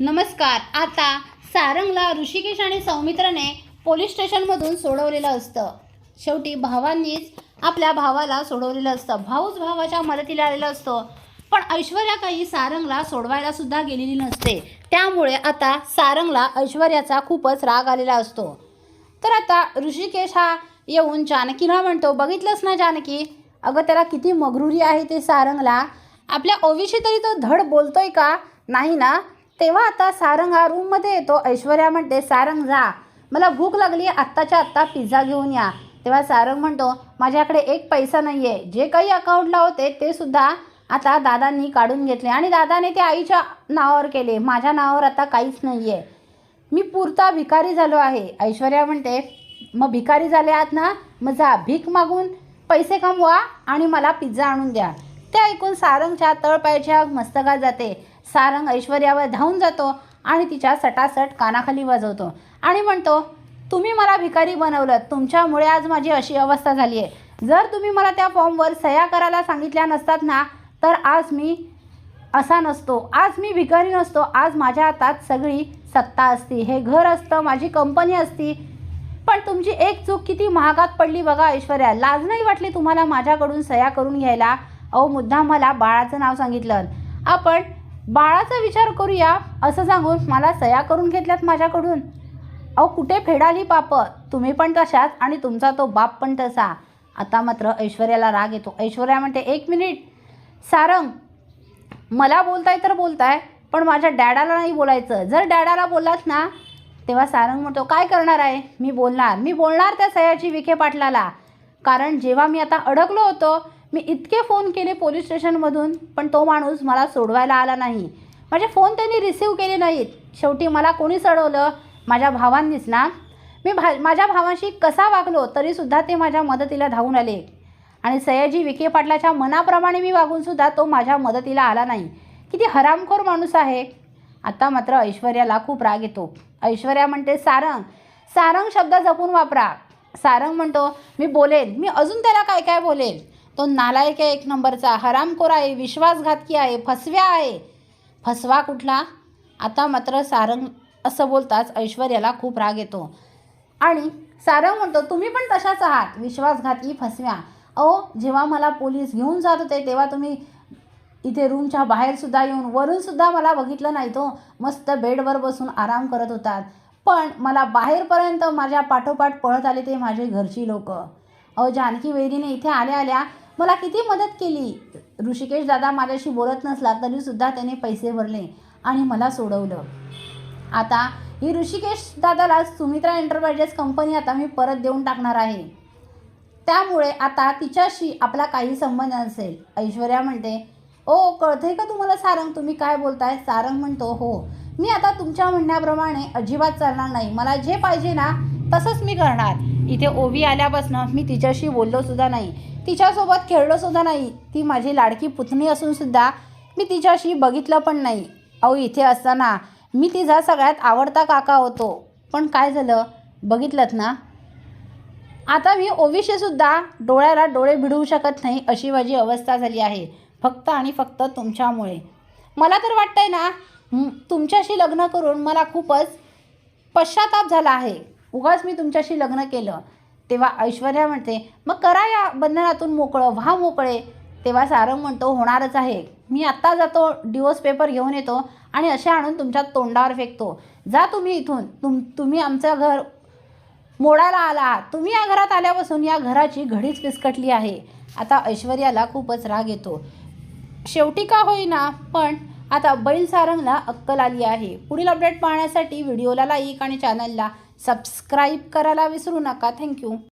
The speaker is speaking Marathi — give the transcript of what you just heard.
नमस्कार. आता सारंगला ऋषिकेश आणि सौमित्राने पोलीस स्टेशनमधून सोडवलेलं असतं. शेवटी भावांनीच आपल्या भावाला सोडवलेलं असतं. भाऊच भावाच्या मदतीला आलेला असतो. पण ऐश्वर्या काही सारंगला सोडवायला सुद्धा गेलेली नसते. त्यामुळे आता सारंगला ऐश्वर्याचा खूपच राग आलेला असतो. तर आता ऋषिकेश हा येऊन जानकीला म्हणतो बघितलंच ना जानकी? अगं त्याला किती मगरुरी आहे ते सारंगला. आपल्या ओवीशी तरी तो धड बोलतोय का? नाही ना? तेव्हा आता सारंग हा रूममध्ये येतो. ऐश्वर्या म्हणते सारंग जा. मला भूक लागली आत्ताच्या आत्ता पिझ्झा घेऊन या. तेव्हा सारंग म्हणतो माझ्याकडे एक पैसा नाही आहे जे काही अकाउंटला होते ते सुद्धा आता दादांनी काढून घेतले आणि दादाने ते आईच्या नावावर केले. माझ्या नावावर आता काहीच नाही आहे मी पुरता भिकारी झालो आहे. ऐश्वर्या म्हणते मग भिकारी झाले आहात ना? मग जा. भीक मागून पैसे कमवा आणि मला पिझ्झा आणून द्या. ते ऐकून सारंगच्या तळपायच्या मस्तकात जाते. सारंग ऐश्वर्यावर धावून जातो आणि तिच्या सटासट कानाखाली वाजवतो. आणि म्हणतो तुम्ही मला भिकारी बनवलं. तुमच्यामुळे आज माझी अशी अवस्था झाली आहे जर तुम्ही मला त्या फॉर्मवर सह्या करायला सांगितल्या नसतात ना तर आज मी असा नसतो. आज मी भिकारी नसतो. आज माझ्या हातात सगळी सत्ता असती. हे घर असतं माझी कंपनी असती. पण तुमची एक चूक किती महागात पडली बघा ऐश्वर्या. लाज नाही वाटली तुम्हाला माझ्याकडून सह्या करून घ्यायला? अहो मुद्दा मला बाळाचं नाव सांगितलं. आपण बाळाचा विचार करूया असं सांगून मला सह्या करून घेतल्यात माझ्याकडून. अहो कुठे फेडाली पाप? तुम्ही पण तशाच आणि तुमचा तो बाप पण तसा. आता मात्र ऐश्वर्याला राग येतो. ऐश्वर्या म्हणते एक मिनिट. सारंग मला बोलताय तर बोलताय पण माझ्या डॅडाला नाही बोलायचं. जर डॅडाला बोललात ना तेव्हा सारंग म्हणतो काय करणार आहे? मी बोलणार. मी बोलणार त्या सयाची विखे पाटलाला कारण जेव्हा मी आता अडकलो होतो मी इतके फोन केले पोलीस स्टेशनमधून पण तो माणूस मला सोडवायला आला नाही. माझे फोन त्यांनी रिसीव केले नाहीत. शेवटी मला कोणी चढवलं माझ्या भावांनीच ना? मी भा माझ्या भावाशी कसा वागलो तरीसुद्धा ते माझ्या मदतीला धावून आले. आणि सयाजी विखे पाटलाच्या मनाप्रमाणे मी वागूनसुद्धा तो माझ्या मदतीला आला नाही. किती हरामखोर माणूस आहे. आता मात्र ऐश्वर्याला खूप राग येतो. ऐश्वर्या म्हणते सारंग सारंग शब्द जपून वापरा. सारंग म्हणतो मी बोलेन. मी अजून त्याला काय काय बोलेन? तो नालायक आहे एक नंबरचा. हरामखोर आहे विश्वासघातकी आहे फसव्या आहे. फसवा कुठला? आता मात्र सारंग असं बोलताच ऐश्वर्याला खूप राग येतो. आणि सारंग म्हणतो तुम्ही पण तशाच आहात. विश्वासघाती फसव्या. अहो जेव्हा मला पोलीस घेऊन जात होते तेव्हा तुम्ही इथे रूमच्या बाहेरसुद्धा येऊन वरूनसुद्धा मला बघितलं नाही तो. मस्त बेडवर बसून आराम करत होतात. पण मला बाहेरपर्यंत माझ्या पाठोपाठ पळत आले ते माझे घरची लोक. अहो जानकी वैरीने इथे आल्या आल्या मला किती मदत केली? ऋषिकेश दादा माझ्याशी बोलत नसला तरीसुद्धा त्याने पैसे भरले आणि मला सोडवलं. आता ही ऋषिकेश दादाला सुमित्रा एंटरप्राइजेस कंपनी आता मी परत देऊन टाकणार आहे. त्यामुळे आता तिच्याशी आपला काही संबंध नसेल. ऐश्वर्या म्हणते ओ कळतंय का तुम्हाला सारंग? तुम्ही काय बोलताय? सारंग म्हणतो हो मी आता तुमच्या म्हणण्याप्रमाणे अजिबात चालणार नाही. मला जे पाहिजे ना तसंच मी करणार. इथे ओवी आल्यापासून मी तिच्याशी बोललो सुद्धा नाही. तिच्यासोबत खेळलो सुद्धा नाही. ती माझी लाडकी पुतणी असून सुद्धा मी तिच्याशी बघितलं पण नाही. अहो इथे असताना मी तिचा सगळ्यात आवडता काका होतो. पण काय झालं? बघितलंत ना? आता मी ओवीशीसुद्धा डोळ्याला डोळे भिडवू शकत नाही अशी माझी अवस्था झाली आहे. फक्त आणि फक्त तुमच्यामुळे. मला तर वाटतं आहे ना तुमच्याशी लग्न करून मला खूपच पश्चाताप झाला आहे. उगाच मी तुमच्याशी लग्न केलं. तेव्हा ऐश्वर्या म्हणते मग करा या बंधनातून मोकळं व्हा मोकळे. तेव्हा सारंग म्हणतो होणारच आहे. मी आत्ता जातो डिवोर्स पेपर घेऊन येतो आणि असे आणून तुमच्या तोंडावर फेकतो. जा तुम्ही इथून. तुम तुम्ही आमचं घर मोडायला आला. आहात तुम्ही या घरात आल्यापासून या घराची घडीच फिसकटली आहे. आता ऐश्वर्याला खूपच राग येतो. शेवटी का होईना? पण आता बैल सारंगला अक्कल आली आहे. पुढील अपडेट पाहण्यासाठी व्हिडिओला लाईक आणि चॅनलला सबस्क्राईब करायला विसरू नका. थँक्यू